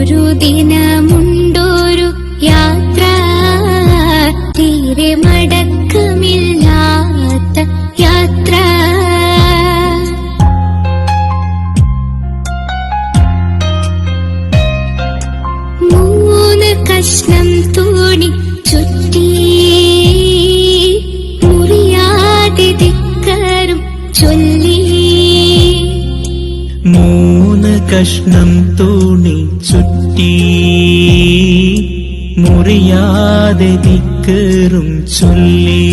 ഒരു ദിനമുണ്ടൊരു യാത്ര. തീരെ മടക്കമില്ലാത്ത യാത്ര. മൂന്ന് കഷ്ണം തൂ കഷ്ണം തൂണി ചുറ്റി മുറിയാതെ ദിക്കേറും ചൊല്ലി